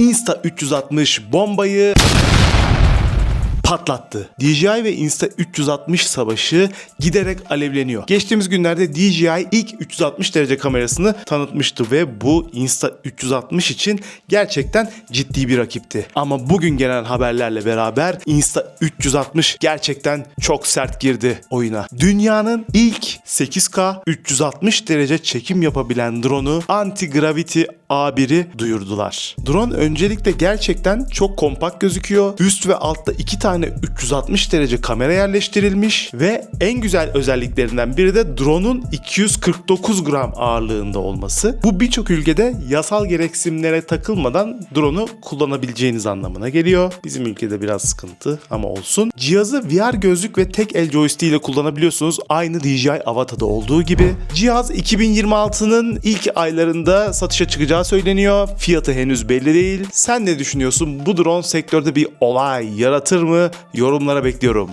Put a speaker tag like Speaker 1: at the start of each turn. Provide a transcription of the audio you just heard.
Speaker 1: Insta360 bombayı patlattı. DJI ve Insta360 savaşı giderek alevleniyor. Geçtiğimiz günlerde DJI ilk 360 derece kamerasını tanıtmıştı ve bu Insta360 için gerçekten ciddi bir rakipti. Ama bugün gelen haberlerle beraber Insta360 gerçekten çok sert girdi oyuna. Dünyanın ilk 8K 360 derece çekim yapabilen drone'u Anti-Gravity A1'i duyurdular. Drone öncelikle gerçekten çok kompakt gözüküyor. Üst ve altta iki tane 360 derece kamera yerleştirilmiş ve en güzel özelliklerinden biri de drone'un 249 gram ağırlığında olması. Bu birçok ülkede yasal gereksinimlere takılmadan drone'u kullanabileceğiniz anlamına geliyor. Bizim ülkede biraz sıkıntı ama olsun. Cihazı VR gözlük ve tek el joystick ile kullanabiliyorsunuz. Aynı DJI Avata'da olduğu gibi. Cihaz 2026'nın ilk aylarında satışa çıkacağı söyleniyor. Fiyatı henüz belli değil. Sen ne düşünüyorsun? Bu drone sektörde bir olay yaratır mı? Yorumlara bekliyorum.